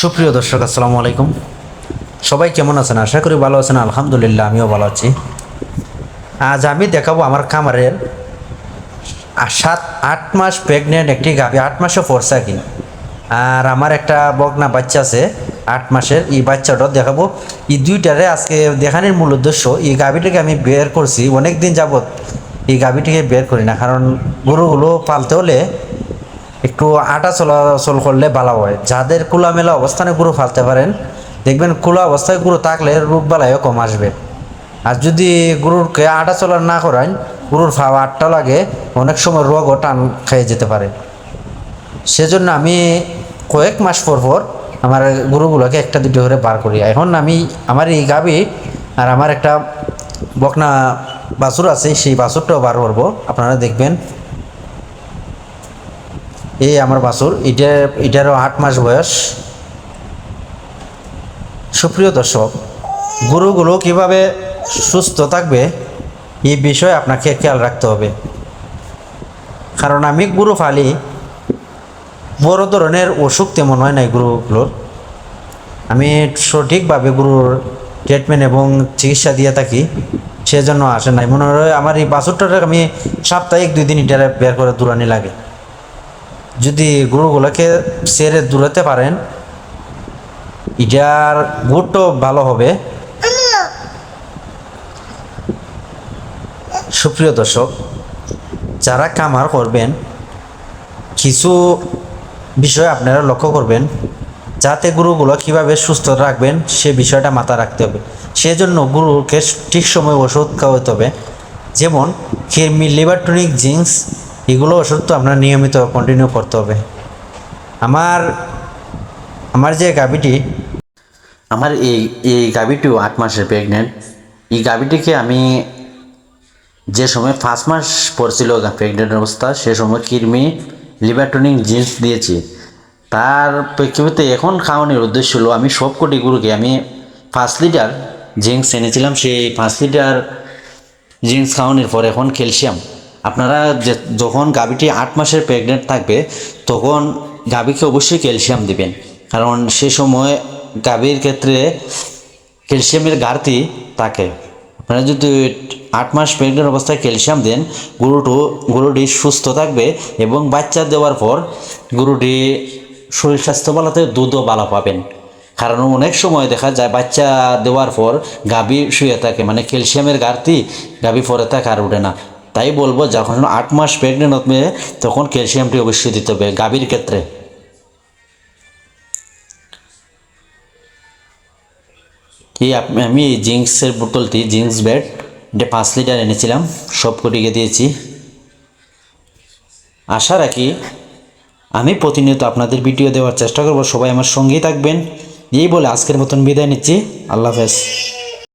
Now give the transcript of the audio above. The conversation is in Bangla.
সুপ্রিয় দর্শক, আসসালামু আলাইকুম। সবাই কেমন আছেন? আশা করি ভালো আছেন। আলহামদুলিল্লাহ, আমিও ভালো আছি। আজ আমি দেখাবো আমার খামারের সাত, আট মাস প্রেগনেন্ট একটি গাভী, আট মাসে ফোরসা কি আর আমার একটা বগনা বাচ্চা আছে, আট মাসের। এই বাচ্চাটা দেখাবো। এই দুইটারে আজকে দেখানোর মূল উদ্দেশ্য, এই গাভীটাকে আমি বের করছি। অনেক দিন যাবত এই গাভীটিকে বের করি না, কারণ গরুগুলো পালতে হলে একটু আটা চলাচল করলে ভালো হয়। যাদের খোলামেলা অবস্থানে গরু ফালতে পারেন, দেখবেন খোলা অবস্থায় গরু থাকলে রোগ বালাইও কম আসবে। আর যদি গরুরকে আটা চলার না করান, গরুর ফাওয়া আটটা লাগে, অনেক সময় রোগও টান খেয়ে যেতে পারে। সেজন্য আমি কয়েক মাস পর পর আমার গরুগুলোকে একটা দুটো করে বার করি। এখন আমি আমার এই গাবি আর আমার একটা বকনা বাছুর আছে, সেই বাছুরটাও বার করব। আপনারা দেখবেন এই আমার বাছুর, এটা, এটারও আট মাস বয়স। সুপ্রিয় দর্শক, গরুগুলো কীভাবে সুস্থ থাকবে এই বিষয়ে আপনাকে খেয়াল রাখতে হবে। কারণ আমি গরু ফালি বড় ধরনের অসুখ তেমন হয় নাই গরুগুলোর। আমি সঠিকভাবে গরুর ট্রিটমেন্ট এবং চিকিৎসা দিয়ে থাকি, সেজন্য আসে নাই। মনে হয় আমার এই বাছুরটার আমি সাপ্তাহিক দুই দিন এটা বের করে দূরানি লাগে। যদি গরুগুলোকে সেরে দূরাতে পারেন, এটার গুড়টাও ভালো হবে। সুপ্রিয় দর্শক, যারা কামার করবেন, কিছু বিষয় আপনারা লক্ষ্য করবেন, যাতে গরুগুলো কীভাবে সুস্থ রাখবেন, সে বিষয়টা মাথা রাখতে হবে। সেজন্য গরুকে ঠিক সময় ওষুধ খাওয়াতে হবে। যেমন কিরমি লিভার টনিক জিন্স এগুলো ওষুধ তো আপনার নিয়মিত কন্টিনিউ করতে হবে। আমার আমার যে গাভিটি, আমার এই এই গাভীটিও আট মাসের প্রেগনেন্ট এই গাভীটিকে আমি যে সময় পাঁচ মাস পড়ছিল প্রেগনেন্ট অবস্থা, সে সময় কিরমি লিভারটনিক জিন্স দিয়েছি। তার প্রেক্ষিতে এখন খাওয়ানোর উদ্দেশ্য হলো, আমি সব কোটি গরুকে আমি পাঁচ লিটার জিন্স এনেছিলাম। সেই পাঁচ লিটার জিন্স খাওয়ানোর পর এখন ক্যালসিয়াম। আপনারা যে যখন গাভীটি আট মাসের প্রেগনেন্ট থাকবে, তখন গাভীকে অবশ্যই ক্যালসিয়াম দিবেন। কারণ সে সময় গাভীর ক্ষেত্রে ক্যালসিয়ামের ঘাটতি থাকে। আপনারা যদি আট মাস প্রেগনেন্ট অবস্থায় ক্যালসিয়াম দেন, গরুটো, গরুটি সুস্থ থাকবে এবং বাচ্চা দেওয়ার পর গরুটি শরীর স্বাস্থ্য ভালোতে দুধও ভালো পাবেন। কারণ অনেক সময় দেখা যায় বাচ্চা দেওয়ার পর গাভী শুয়ে থাকে মানে ক্যালসিয়ামের ঘাটতি গাভী পরে থাকে আর উঠে না। তাই বলব, যখন আট মাস প্রেগনেন্ট হবে, তখন ক্যালসিয়ামটি অবশ্যই দিতে হবে। গাভীর ক্ষেত্রে। এই আমি এই জিঙ্কসের বোতলটি, জিঙ্কস ব্যাট, এটা পাঁচ লিটার এনেছিলাম, সব কটিকে দিয়েছি। আশা রাখি আমি প্রতিনিয়ত আপনাদের ভিডিও দেওয়ার চেষ্টা করব। সবাই আমার সঙ্গেই থাকবেন। এই বলে আজকের মতন বিদায় নিচ্ছি। আল্লাহ হাফেজ।